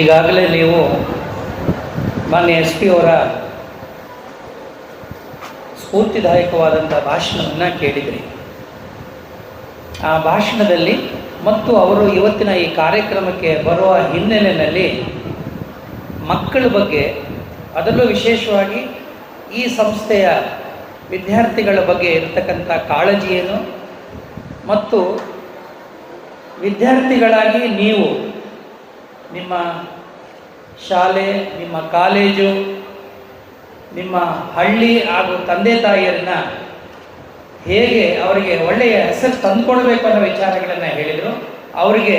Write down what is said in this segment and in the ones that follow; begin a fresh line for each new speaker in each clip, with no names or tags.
ಈಗಾಗಲೇ ನೀವು ಮಾನ್ಯ ಎಸ್ ಪಿ ಅವರ ಸ್ಫೂರ್ತಿದಾಯಕವಾದಂಥ ಭಾಷಣವನ್ನು ಕೇಳಿದ್ರಿ. ಆ ಭಾಷಣದಲ್ಲಿ ಮತ್ತು ಅವರು ಇವತ್ತಿನ ಈ ಕಾರ್ಯಕ್ರಮಕ್ಕೆ ಬರುವ ಹಿನ್ನೆಲೆಯಲ್ಲಿ ಮಕ್ಕಳ ಬಗ್ಗೆ, ಅದರಲ್ಲೂ ವಿಶೇಷವಾಗಿ ಈ ಸಂಸ್ಥೆಯ ವಿದ್ಯಾರ್ಥಿಗಳ ಬಗ್ಗೆ ಇರತಕ್ಕಂಥ ಕಾಳಜಿ ಏನು ಮತ್ತು ವಿದ್ಯಾರ್ಥಿಗಳಾಗಿ ನೀವು ನಿಮ್ಮ ಶಾಲೆ, ನಿಮ್ಮ ಕಾಲೇಜು, ನಿಮ್ಮ ಹಳ್ಳಿ ಹಾಗೂ ತಂದೆ ತಾಯಿಯರನ್ನ ಹೇಗೆ ಅವರಿಗೆ ಒಳ್ಳೆಯ ಹೆಸರು ತಂದುಕೊಡ್ಬೇಕು ಅನ್ನೋ ವಿಚಾರಗಳನ್ನು ಹೇಳಿದರು. ಅವರಿಗೆ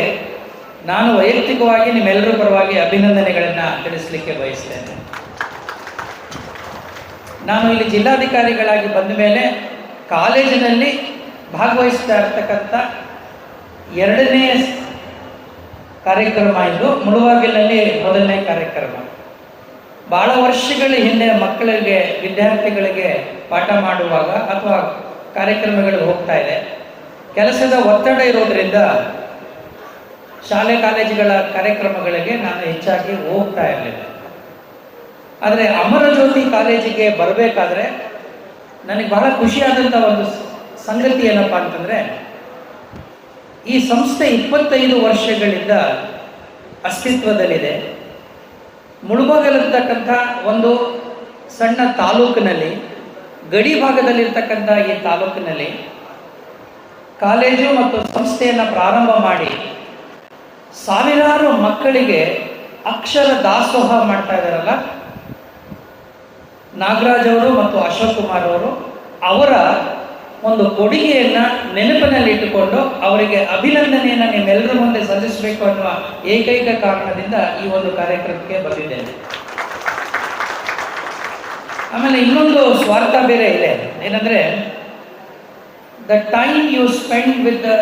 ನಾನು ವೈಯಕ್ತಿಕವಾಗಿ ನಿಮ್ಮೆಲ್ಲರ ಪರವಾಗಿ ಅಭಿನಂದನೆಗಳನ್ನು ತಿಳಿಸಲಿಕ್ಕೆ ಬಯಸ್ತೇನೆ. ನಾನು ಇಲ್ಲಿ ಜಿಲ್ಲಾಧಿಕಾರಿಗಳಾಗಿ ಬಂದ ಮೇಲೆ ಕಾಲೇಜಿನಲ್ಲಿ ಭಾಗವಹಿಸ್ತಾ ಇರ್ತಕ್ಕಂಥ ಎರಡನೇ ಕಾರ್ಯಕ್ರಮ ಇದು. ಮುಳುವಾಗಿಲಲ್ಲಿ ಮೊದಲನೇ ಕಾರ್ಯಕ್ರಮ. ಭಾಳ ವರ್ಷಗಳ ಹಿಂದೆ ಮಕ್ಕಳಿಗೆ, ವಿದ್ಯಾರ್ಥಿಗಳಿಗೆ ಪಾಠ ಮಾಡುವಾಗ ಅಥವಾ ಕಾರ್ಯಕ್ರಮಗಳಿಗೆ ಹೋಗ್ತಾ ಇದೆ. ಕೆಲಸದ ಒತ್ತಡ ಇರೋದ್ರಿಂದ ಶಾಲೆ, ಕಾಲೇಜುಗಳ ಕಾರ್ಯಕ್ರಮಗಳಿಗೆ ನಾನು ಹೆಚ್ಚಾಗಿ ಹೋಗ್ತಾ ಇರಲಿಲ್ಲ. ಆದರೆ ಅಮರಜ್ಯೋತಿ ಕಾಲೇಜಿಗೆ ಬರಬೇಕಾದ್ರೆ ನನಗೆ ಬಹಳ ಖುಷಿಯಾದಂಥ ಒಂದು ಸಂಗತಿ ಏನಪ್ಪ ಅಂತಂದರೆ ಈ ಸಂಸ್ಥೆ ಇಪ್ಪತ್ತೈದು ವರ್ಷಗಳಿಂದ ಅಸ್ತಿತ್ವದಲ್ಲಿದೆ. ಮುಳುಬಾಗಲಿರ್ತಕ್ಕಂಥ ಒಂದು ಸಣ್ಣ ತಾಲೂಕಿನಲ್ಲಿ, ಗಡಿ ಭಾಗದಲ್ಲಿರ್ತಕ್ಕಂಥ ಈ ತಾಲೂಕಿನಲ್ಲಿ ಕಾಲೇಜು ಮತ್ತು ಸಂಸ್ಥೆಯನ್ನು ಪ್ರಾರಂಭ ಮಾಡಿ ಸಾವಿರಾರು ಮಕ್ಕಳಿಗೆ ಅಕ್ಷರ ದಾಸೋಹ ಮಾಡ್ತಾ ಇದ್ದಾರಲ್ಲ ನಾಗರಾಜ್ ಅವರು ಮತ್ತು ಅಶೋಕ್ ಕುಮಾರ್ ಅವರು ಅವರ ಒಂದು ಕೊಡುಗೆಯನ್ನು ನೆನಪಿನಲ್ಲಿ ಇಟ್ಟುಕೊಂಡು ಅವರಿಗೆ ಅಭಿನಂದನೆಯನ್ನು ನಿಮ್ಮೆಲ್ಲರ ಮುಂದೆ ಸಲ್ಲಿಸಬೇಕು ಅನ್ನುವ ಏಕೈಕ ಕಾರಣದಿಂದ ಈ ಒಂದು ಕಾರ್ಯಕ್ರಮಕ್ಕೆ ಬಂದಿದ್ದೇನೆ. ಆಮೇಲೆ ಇನ್ನೊಂದು ಸ್ವಾರ್ಥ ಬೇರೆ ಇದೆ. ಏನಂದರೆ the time you spend with the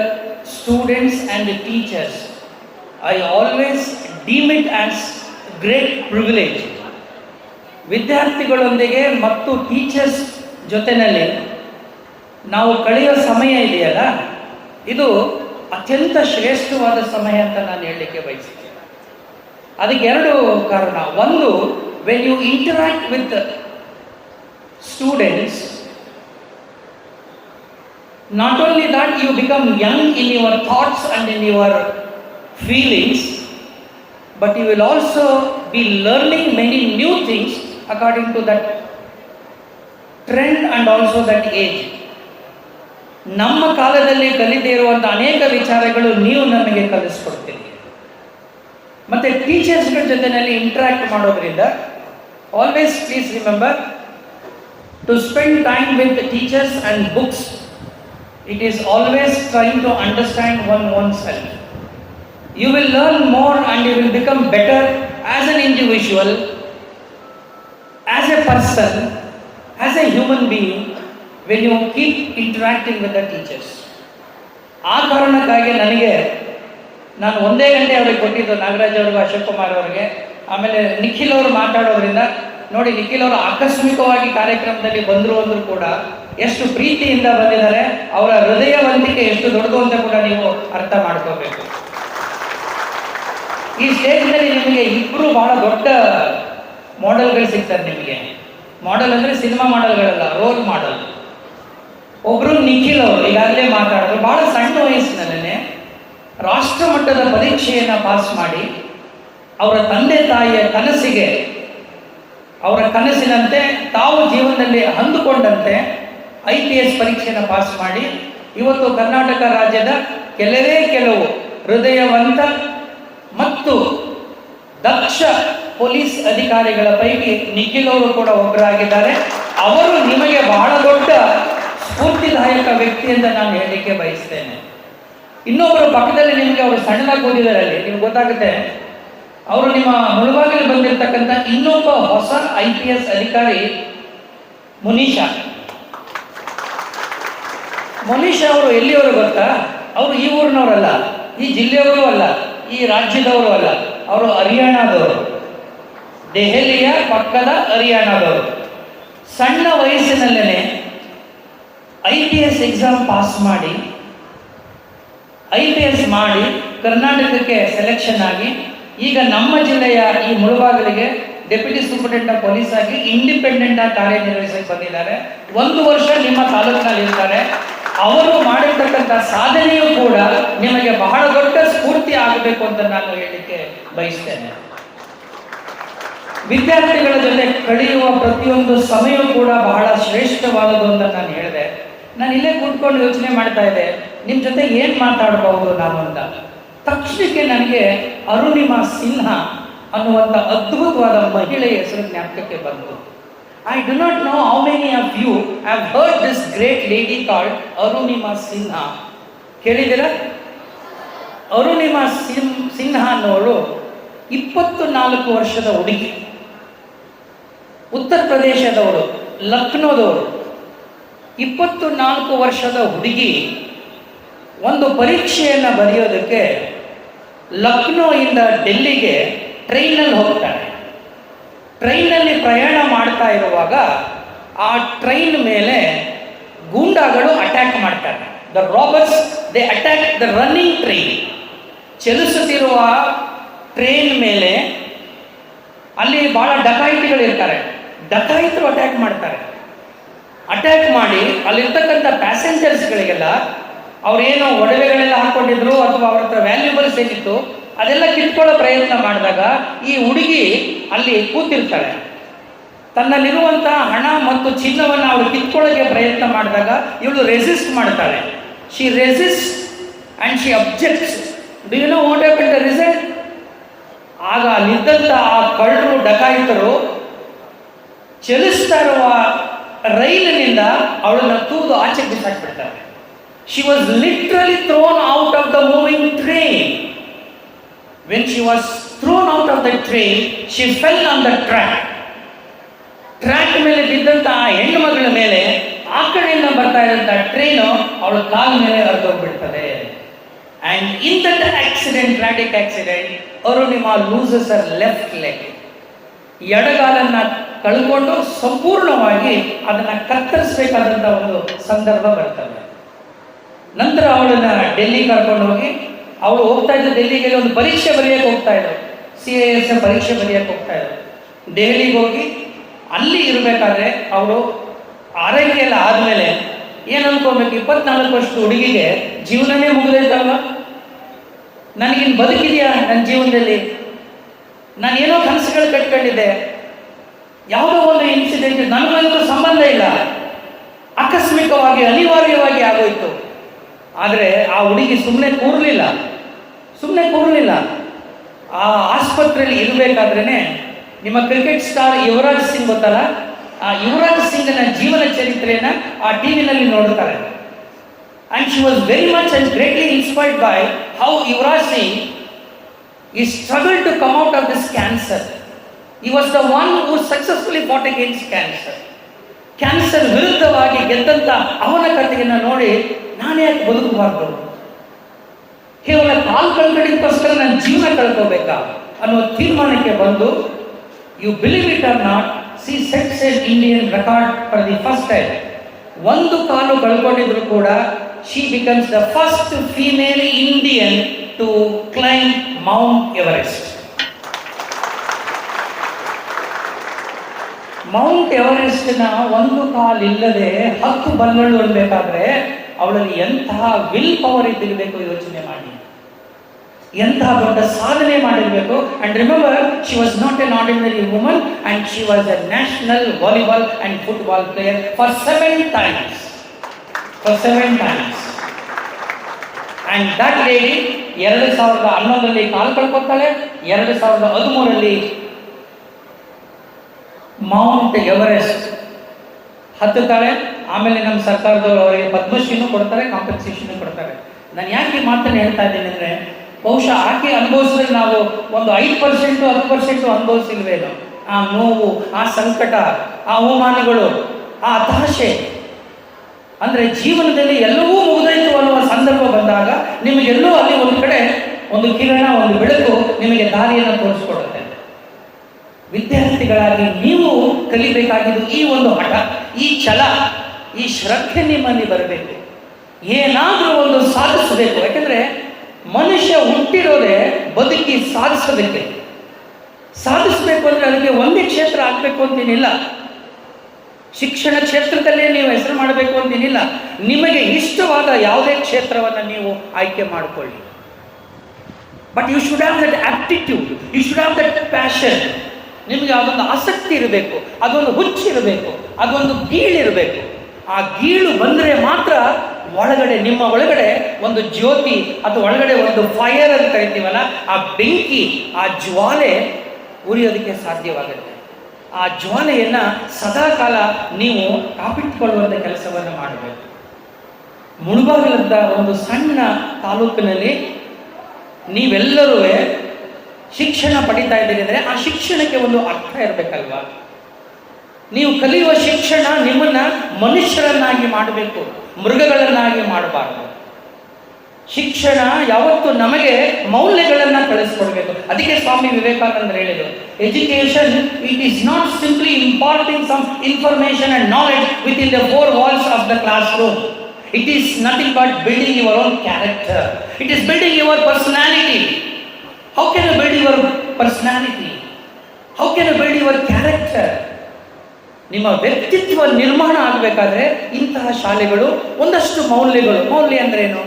students and teachers I always deem it as great privilege ವಿದ್ಯಾರ್ಥಿಗಳೊಂದಿಗೆ ಮತ್ತು ಟೀಚರ್ಸ್ ಜೊತೆಯಲ್ಲಿ ನಾವು ಕಳೆಯೋ ಸಮಯ ಇದೆಯಲ್ಲ? ಇದು ಅತ್ಯಂತ ಶ್ರೇಷ್ಠವಾದ ಸಮಯ ಅಂತ ನಾನು ಹೇಳಲಿಕ್ಕೆ ಬಯಸಿದ್ದೇನೆ. ಅದಕ್ಕೆ ಎರಡು ಕಾರಣ. ಒಂದು when you interact with students not only that you become young in your thoughts and in your feelings but you will also be learning many new things according to that trend and also that age. ನಮ್ಮ ಕಾಲದಲ್ಲಿ ಕಲಿದೇ ಇರುವಂಥ ಅನೇಕ ವಿಚಾರಗಳು ನೀವು ನಮಗೆ ಕಲಿಸ್ಕೊಡ್ತೀರಿ. ಮತ್ತು ಟೀಚರ್ಸ್ಗಳ ಜೊತೆಯಲ್ಲಿ interact ಮಾಡೋದ್ರಿಂದ always please remember to spend time with teachers and books it is always trying to understand one one self you will learn more and you will become better as an individual as a person as a human being when you keep interacting with the teachers ಆ ಕಾರಣಕ್ಕಾಗಿ ನನಗೆ ನಾನು ಒಂದೇ ಗಂಟೆ ಅವ್ರಿಗೆ ಕೊಟ್ಟಿದ್ದು ನಾಗರಾಜ್ ಅವ್ರಿಗೂ, ಅಶೋಕ್ ಕುಮಾರ್ ಅವರಿಗೆ, ಆಮೇಲೆ ನಿಖಿಲ್ ಅವರು ಮಾತಾಡೋದ್ರಿಂದ ನೋಡಿ, ನಿಖಿಲ್ ಅವರು ಆಕಸ್ಮಿಕವಾಗಿ ಕಾರ್ಯಕ್ರಮದಲ್ಲಿ ಬಂದರು ಅಂದರೂ ಕೂಡ ಎಷ್ಟು ಪ್ರೀತಿಯಿಂದ ಬಂದಿದ್ದಾರೆ, ಅವರ ಹೃದಯವಂತಿಕೆ ಎಷ್ಟು ದೊಡ್ಡದು ಅಂತ ಕೂಡ ನೀವು ಅರ್ಥ ಮಾಡ್ಕೋಬೇಕು. ಈ ಸ್ಟೇಜ್ನಲ್ಲಿ ನಿಮಗೆ ಇಬ್ಬರು ಬಹಳ ದೊಡ್ಡ ಮಾಡೆಲ್ಗಳು ಸಿಗ್ತಾರೆ ನಿಮಗೆ. ಮಾಡೆಲ್ ಅಂದರೆ ಸಿನಿಮಾ ಮಾಡೆಲ್ಗಳಲ್ಲ ರೋಲ್ ಮಾಡೆಲ್ ಒಬ್ಬರು ನಿಖಿಲ್ ಅವರು, ಈಗಾಗಲೇ ಮಾತಾಡಿದ್ರು, ಬಹಳ ಸಣ್ಣ ವಯಸ್ಸಿನಲ್ಲೇ ರಾಷ್ಟ್ರ ಮಟ್ಟದ ಪರೀಕ್ಷೆಯನ್ನು ಪಾಸ್ ಮಾಡಿ, ಅವರ ತಂದೆ ತಾಯಿಯ ಕನಸಿಗೆ, ಅವರ ಕನಸಿನಂತೆ ತಾವು ಜೀವನದಲ್ಲಿ ಅಂದುಕೊಂಡಂತೆ ಐ ಪಿ ಎಸ್ ಪರೀಕ್ಷೆಯನ್ನು ಪಾಸ್ ಮಾಡಿ, ಇವತ್ತು ಕರ್ನಾಟಕ ರಾಜ್ಯದ ಕೆಲವೇ ಕೆಲವು ಹೃದಯವಂತ ಮತ್ತು ದಕ್ಷ ಪೊಲೀಸ್ ಅಧಿಕಾರಿಗಳ ಪೈಕಿ ನಿಖಿಲ್ ಅವರು ಕೂಡ ಒಬ್ಬರಾಗಿದ್ದಾರೆ ಅವರು ನಿಮಗೆ ಬಹಳ ದೊಡ್ಡ ಸ್ಫೂರ್ತಿದಾಯಕ ವ್ಯಕ್ತಿ ಅಂತ ನಾನು ಹೇಳಲಿಕ್ಕೆ ಬಯಸ್ತೇನೆ. ಇನ್ನೊಬ್ಬರು ಪಕ್ಕದಲ್ಲಿ ನಿಮಗೆ ಅವರು ಸಣ್ಣದಾಗಿ ಓದಿದ್ದಾರೆ ಅಲ್ಲಿ ನಿಮ್ಗೆ ಗೊತ್ತಾಗುತ್ತೆ, ಅವರು ನಿಮ್ಮ ಮುಳುಬಾಗಿಲು ಬಂದಿರತಕ್ಕಂಥ ಇನ್ನೊಬ್ಬ ಹೊಸ ಐ ಪಿ ಎಸ್ ಅಧಿಕಾರಿ ಮುನೀಶಾ. ಮುನೀಶಾ ಅವರು ಎಲ್ಲಿಯವರು ಗೊತ್ತಾ? ಅವರು ಈ ಊರಿನವರಲ್ಲ, ಈ ಜಿಲ್ಲೆಯವರು ಅಲ್ಲ, ಈ ರಾಜ್ಯದವರು ಅಲ್ಲ, ಅವರು ಹರಿಯಾಣದವರು. ದೆಹಲಿಯ ಪಕ್ಕದ ಹರಿಯಾಣದವರು. ಸಣ್ಣ ವಯಸ್ಸಿನಲ್ಲೇ I P S exam pass ಮಾಡಿ ಐ ಪಿ ಎಸ್ ಮಾಡಿ ಕರ್ನಾಟಕಕ್ಕೆ ಸೆಲೆಕ್ಷನ್ ಆಗಿ, ಈಗ ನಮ್ಮ ಜಿಲ್ಲೆಯ ಈ ಮುಳುಬಾಗಿಲಿಗೆ ಡೆಪ್ಯೂಟಿ ಸೂಪರಿಂಟೆಂಡೆಂಟ್ ಆಫ್ ಪೊಲೀಸ್ ಆಗಿ ಇಂಡಿಪೆಂಡೆಂಟ್ ಆಗಿ ಕಾರ್ಯನಿರ್ವಹಿಸಕ್ಕೆ ಬಂದಿದ್ದಾರೆ. ಒಂದು ವರ್ಷ ನಿಮ್ಮ ತಾಲೂಕಿನಲ್ಲಿ ಇರ್ತಾರೆ. ಅವರು ಮಾಡಿರ್ತಕ್ಕಂಥ ಸಾಧನೆಯೂ ಕೂಡ ನಿಮಗೆ ಬಹಳ ದೊಡ್ಡ ಸ್ಫೂರ್ತಿ ಆಗಬೇಕು ಅಂತ ನಾನು ಹೇಳಲಿಕ್ಕೆ ಬಯಸ್ತೇನೆ. ವಿದ್ಯಾರ್ಥಿಗಳ ಜೊತೆ ಕಳೆಯುವ ಪ್ರತಿಯೊಂದು ಸಮಯವೂ ಕೂಡ ಬಹಳ ಶ್ರೇಷ್ಠವಾದದ್ದು ಅಂತ ನಾನು ಹೇಳಿದೆ. ನಾನು ಇಲ್ಲೇ ಕೂತ್ಕೊಂಡು ಯೋಚನೆ ಮಾಡ್ತಾ ಇದ್ದೆ ನಿಮ್ಮ ಜೊತೆ ಏನು ಮಾತಾಡಬಹುದು ನಾನು ಅಂತ. ತಕ್ಷಣಕ್ಕೆ ನನಗೆ ಅರುಣಿಮಾ ಸಿನ್ಹಾ ಅನ್ನುವಂಥ ಅದ್ಭುತವಾದ ಮಹಿಳೆಯ ಹೆಸರು ಜ್ಞಾಪಕಕ್ಕೆ ಬಂತು. I do not know how many of you have heard this great lady called Arunima Sinha. ಕೇಳಿದ್ದೀರಾ? ಅರುಣಿಮಾ ಸಿನ್, ಸಿನ್ಹಾ ಅನ್ನೋಳು ಇಪ್ಪತ್ತು ನಾಲ್ಕು ವರ್ಷದ ಹುಡುಗಿ. ಉತ್ತರ ಪ್ರದೇಶದವರು ಲಕ್ನೋದವಳು ಇಪ್ಪತ್ತು ನಾಲ್ಕು ವರ್ಷದ ಹುಡುಗಿ ಒಂದು ಪರೀಕ್ಷೆಯನ್ನು ಬರೆಯೋದಕ್ಕೆ ಲಕ್ನೋಯಿಂದ ಡೆಲ್ಲಿಗೆ ಟ್ರೈನಲ್ಲಿ ಹೋಗ್ತಾಳೆ. ಟ್ರೈನಲ್ಲಿ ಪ್ರಯಾಣ ಮಾಡ್ತಾ ಇರುವಾಗ ಆ ಟ್ರೈನ್ ಮೇಲೆ ಗೂಂಡಾಗಳು ಅಟ್ಯಾಕ್ ಮಾಡ್ತಾರೆ. The robbers they attack the running train ಚಲಿಸುತ್ತಿರುವ ಟ್ರೈನ್ ಮೇಲೆ ಅಲ್ಲಿ ಭಾಳ ಡಕಾಯಿತಿಗಳು ಇರ್ತಾರೆ ಡಕಾಯಿತರು ಅಟ್ಯಾಕ್ ಮಾಡ್ತಾರೆ. ಅಟ್ಯಾಕ್ ಮಾಡಿ, ಅಲ್ಲಿರ್ತಕ್ಕಂಥ ಪ್ಯಾಸೆಂಜರ್ಸ್ಗಳಿಗೆಲ್ಲ ಅವ್ರೇನು ಒಡವೆಗಳೆಲ್ಲ ಹಾಕೊಂಡಿದ್ರು ಅಥವಾ ಅವ್ರ ಹತ್ರ ವ್ಯಾಲ್ಯೂಬಲ್ಸ್ ಏನಿತ್ತು, ಅದೆಲ್ಲ ಕಿತ್ಕೊಳ್ಳೋ ಪ್ರಯತ್ನ ಮಾಡಿದಾಗ ಈ ಹುಡುಗಿ ಅಲ್ಲಿ ಕೂತಿರ್ತಾಳೆ. ತನ್ನಲ್ಲಿರುವಂತಹ ಹಣ ಮತ್ತು ಚಿನ್ನವನ್ನು ಅವಳು ಕಿತ್ಕೊಳ್ಳೋಕೆ ಪ್ರಯತ್ನ ಮಾಡಿದಾಗ ಇವಳು ರೆಸಿಸ್ಟ್ ಮಾಡ್ತಾಳೆ. She resist and she objects do you know what a the result ಆಗ ಅಲ್ಲಿದ್ದಂಥ ಆ ಕಳ್ಳರು, ಡಕಾಯಿತರು, ಚಲಿಸ್ತಾ ಇರುವ ರೈಲಿನಿಂದ ಅವಳನ್ನ ತೂದು ಆಚೆ ಬಿಸಾಕ್ಬಿಡ್ತಾರೆ. She was literally thrown out of the moving train when she was thrown out of the train she fell on the track track ಮೇಲೆ ಬಿದ್ದಂತ ಆ ಹೆಣ್ಣು ಮಗಳ ಮೇಲೆ ಆ ಕಡೆಯಿಂದ ಬರ್ತಾ ಇದ್ದಂಥ ಟ್ರೈನು ಅವಳ ಕಾಲ ಮೇಲೆ ಹರಿದೋಗ್ಬಿಡ್ತದೆ. And in that accident tragic accident Arunima loses her left leg ಎಡಗಾಲನ್ನ ಕಳ್ಕೊಂಡು ಸಂಪೂರ್ಣವಾಗಿ ಅದನ್ನ ಕತ್ತರಿಸಬೇಕಾದಂಥ ಒಂದು ಸಂದರ್ಭ ಬರ್ತವೆ. ನಂತರ ಅವಳನ್ನ ಡೆಲ್ಲಿ ಕರ್ಕೊಂಡು ಹೋಗಿ, ಅವಳು ಹೋಗ್ತಾ ಇದ್ದ ಡೆಲ್ಲಿಗೆ ಒಂದು ಪರೀಕ್ಷೆ ಬರೆಯಕ್ಕೆ ಹೋಗ್ತಾ ಇದ್ರು ಸಿ ಎ ಎಸ್ ಪರೀಕ್ಷೆ ಬರೆಯಕ್ಕೆ ಹೋಗ್ತಾ ಇದ್ರು ದೆಹಲಿಗೆ ಹೋಗಿ, ಅಲ್ಲಿ ಇರಬೇಕಾದ್ರೆ ಅವಳು ಆರೈಕೆ ಎಲ್ಲ ಆದಮೇಲೆ ಏನು ಅನ್ಕೋಬೇಕು? ಇಪ್ಪತ್ನಾಲ್ಕು ವರ್ಷದ ಹುಡುಗಿಗೆ ಜೀವನನೇ ಮುಗಿದೈತಲ್ವ? ನನಗಿನ್ ಬದುಕಿದೆಯಾ ನನ್ನ ಜೀವನದಲ್ಲಿ? ನಾನು ಏನೋ ಕನಸುಗಳು ಕಟ್ಕೊಂಡಿದ್ದೆ. ಯಾವುದೋ ಒಂದು ಇನ್ಸಿಡೆಂಟ್ ನನಗಂತೂ ಸಂಬಂಧ ಇಲ್ಲ. ಆಕಸ್ಮಿಕವಾಗಿ, ಅನಿವಾರ್ಯವಾಗಿ ಆಗೋಯ್ತು. ಆದರೆ ಆ ಹುಡುಗಿ ಸುಮ್ಮನೆ ಕೂರಲಿಲ್ಲ. ಸುಮ್ಮನೆ ಕೂರಲಿಲ್ಲ. ಆ ಆಸ್ಪತ್ರೆಯಲ್ಲಿ ಇರಬೇಕಾದ್ರೇ ನಿಮ್ಮ ಕ್ರಿಕೆಟ್ ಸ್ಟಾರ್ ಯುವರಾಜ್ ಸಿಂಗ್ ಗೊತ್ತಲ್ಲ? ಆ ಯುವರಾಜ್ ಸಿಂಗ್ನ ಜೀವನ ಚರಿತ್ರೆಯನ್ನು ಆ ಟಿ ವಿನಲ್ಲಿ ನೋಡ್ತಾರೆ. And she was very much and greatly inspired by how Yuvraj Singh he struggle to come out of this cancer he was the one who successfully fought against cancer cancer ವಿರುದ್ಧವಾಗಿ ಗೆದ್ದಂಥ ಅವನ ಕಥೆಯನ್ನು ನೋಡಿ ನಾನೇ ಯಾಕೆ ಬದುಕಬಾರ್ದು? ಕೇವಲ ಕಾಲು ಕಳ್ಕೊಂಡಿದ್ದಕ್ಕೋಸ್ಕರ ನನ್ನ ಜೀವನ ಕಳ್ಕೋಬೇಕಾ ಅನ್ನೋ ತೀರ್ಮಾನಕ್ಕೆ ಬಂದು you believe it or not C N Indian record for the first time ಒಂದು ಕಾಲು ಕಳ್ಕೊಂಡಿದ್ರು ಕೂಡ she becomes the first female Indian to climb Mount Everest Mount ಎವರೆಸ್ಟ್ನ ಒಂದು ಕಾಲಿಲ್ಲದೆ ಹತ್ತು ಬಲ್ಲಗಳು ಅನ್ಬೇಕಾದ್ರೆ ಅವಳಲ್ಲಿ ಎಂತಹ ವಿಲ್ ಪವರ್ ಇದ್ದಿರಬೇಕು ಯೋಚನೆ ಮಾಡಿ. ಎಂತಹ ದೊಡ್ಡ ಸಾಧನೆ ಮಾಡಿರಬೇಕು. And remember she was not an ordinary woman and she was a national volleyball and football player for seven times for seven times and that lady ಎರಡು ಸಾವಿರದ ಹನ್ನೊಂದರಲ್ಲಿ ಕಾಲ್ ಕಳ್ಕೊತಾಳೆ, ಎರಡು ಸಾವಿರದ ಹದಿಮೂರರಲ್ಲಿ ಮೌಂಟ್ ಎವರೆಸ್ಟ್ ಹತ್ತುತ್ತಾರೆ, ಆಮೇಲೆ ನಮ್ಮ ಸರ್ಕಾರದವರು ಅವರಿಗೆ ಪದ್ಮಶ್ರೀನೂ ಕೊಡ್ತಾರೆ ಕಾಂಪನ್ಸೇಷನ್ ಕೊಡ್ತಾರೆ. ನಾನು ಯಾಕೆ ಮಾತನ್ನು ಹೇಳ್ತಾ ಇದ್ದೀನಿ ಅಂದರೆ, ಬಹುಶಃ ಆಕೆ ಅನುಭವಿಸಿದ್ರೆ ನಾವು ಒಂದು ಐದು ಪರ್ಸೆಂಟು ಹತ್ತು ಪರ್ಸೆಂಟು ಅನುಭವಿಸಿಲ್ವೇನೋ ಆ ನೋವು, ಆ ಸಂಕಟ, ಆ ಅವಮಾನಗಳು, ಆ ಹತಾಶೆ. ಅಂದರೆ ಜೀವನದಲ್ಲಿ ಎಲ್ಲವೂ ಮುಗಿದಾಯಿತು ಅನ್ನುವ ಸಂದರ್ಭ ಬಂದಾಗ ನಿಮಗೆಲ್ಲೂ ಅಲ್ಲಿ ಒಂದು ಕಡೆ ಒಂದು ಕಿರಣ, ಒಂದು ಬೆಳಕು ನಿಮಗೆ ದಾರಿಯನ್ನು ತೋರಿಸ್ಕೊಡುತ್ತೆ. ವಿದ್ಯಾರ್ಥಿಗಳಾಗಿ ನೀವು ಕಲಿಬೇಕಾಗಿದ್ದು ಈ ಒಂದು ಹಠ ಈ ಛಲ, ಈ ಶ್ರದ್ಧೆ ನಿಮ್ಮಲ್ಲಿ ಬರಬೇಕು. ಏನಾದರೂ ಒಂದು ಸಾಧಿಸಬೇಕು. ಯಾಕಂದರೆ ಮನುಷ್ಯ ಹುಟ್ಟಿರೋದೇ ಬದುಕಿ ಸಾಧಿಸೋದಕ್ಕೆ. ಸಾಧಿಸಬೇಕು ಅಂದರೆ ಅದಕ್ಕೆ ಒಂದೇ ಕ್ಷೇತ್ರ ಆಗಬೇಕು ಅಂತೇನಿಲ್ಲ. ಶಿಕ್ಷಣ ಕ್ಷೇತ್ರದಲ್ಲೇ ನೀವು ಹೆಸರು ಮಾಡಬೇಕು ಅಂತೇನಿಲ್ಲ. ನಿಮಗೆ ಇಷ್ಟವಾದ ಯಾವುದೇ ಕ್ಷೇತ್ರವನ್ನು ನೀವು ಆಯ್ಕೆ ಮಾಡಿಕೊಳ್ಳಿ. But you should have that aptitude you should have that passion ನಿಮಗೆ ಅದೊಂದು ಆಸಕ್ತಿ ಇರಬೇಕು, ಅದೊಂದು ಹುಚ್ಚಿರಬೇಕು ಅದೊಂದು ಗೀಳಿರಬೇಕು ಆ ಗೀಳು ಬಂದರೆ ಮಾತ್ರ ಒಳಗಡೆ, ನಿಮ್ಮ ಒಳಗಡೆ ಒಂದು ಜ್ಯೋತಿ ಅಥವಾ ಒಳಗಡೆ ಒಂದು ಫೈರ್ ಅಂತ ಕರಿತೀವಲ್ಲ ಆ ಬೆಂಕಿ, ಆ ಜ್ವಾಲೆ ಉರಿಯೋದಕ್ಕೆ ಸಾಧ್ಯವಾಗುತ್ತೆ. ಆ ಜ್ವಾಲೆಯನ್ನು ಸದಾಕಾಲ ನೀವು ಕಾಪಿಟ್ಟುಕೊಳ್ಳುವಂಥ ಕೆಲಸವನ್ನು ಮಾಡಬೇಕು. ಮುಳುಬಾಗಿಲಂತ ಒಂದು ಸಣ್ಣ ತಾಲೂಕಿನಲ್ಲಿ ನೀವೆಲ್ಲರೂ ಶಿಕ್ಷಣ ಪಡಿತಾ ಇದ್ದೀರಿ ಅಂದರೆ ಆ ಶಿಕ್ಷಣಕ್ಕೆ ಒಂದು ಅರ್ಥ ಇರಬೇಕಲ್ವಾ? ನೀವು ಕಲಿಯುವ ಶಿಕ್ಷಣ ನಿಮ್ಮನ್ನ ಮನುಷ್ಯರನ್ನಾಗಿ ಮಾಡಬೇಕು, ಮೃಗಗಳನ್ನಾಗಿ ಮಾಡಬಾರ್ದು. ಶಿಕ್ಷಣ ಯಾವತ್ತು ನಮಗೆ ಮೌಲ್ಯಗಳನ್ನು ಕಳಿಸ್ಕೊಡ್ಬೇಕು. ಅದಕ್ಕೆ ಸ್ವಾಮಿ ವಿವೇಕಾನಂದರು ಹೇಳಿದರು education it is not simply imparting some information and knowledge with in the four walls of the classroom it is nothing but building your own character it is building your personality how can I build your personality how can I build your character ನಿಮ್ಮ ವ್ಯಕ್ತಿತ್ವ ನಿರ್ಮಾಣ ಆಗಬೇಕಾದ್ರೆ ಇಂತಹ ಶಾಲೆಗಳು ಒಂದಷ್ಟು ಮೌಲ್ಯಗಳು. ಮೌಲ್ಯ ಅಂದ್ರೇನು?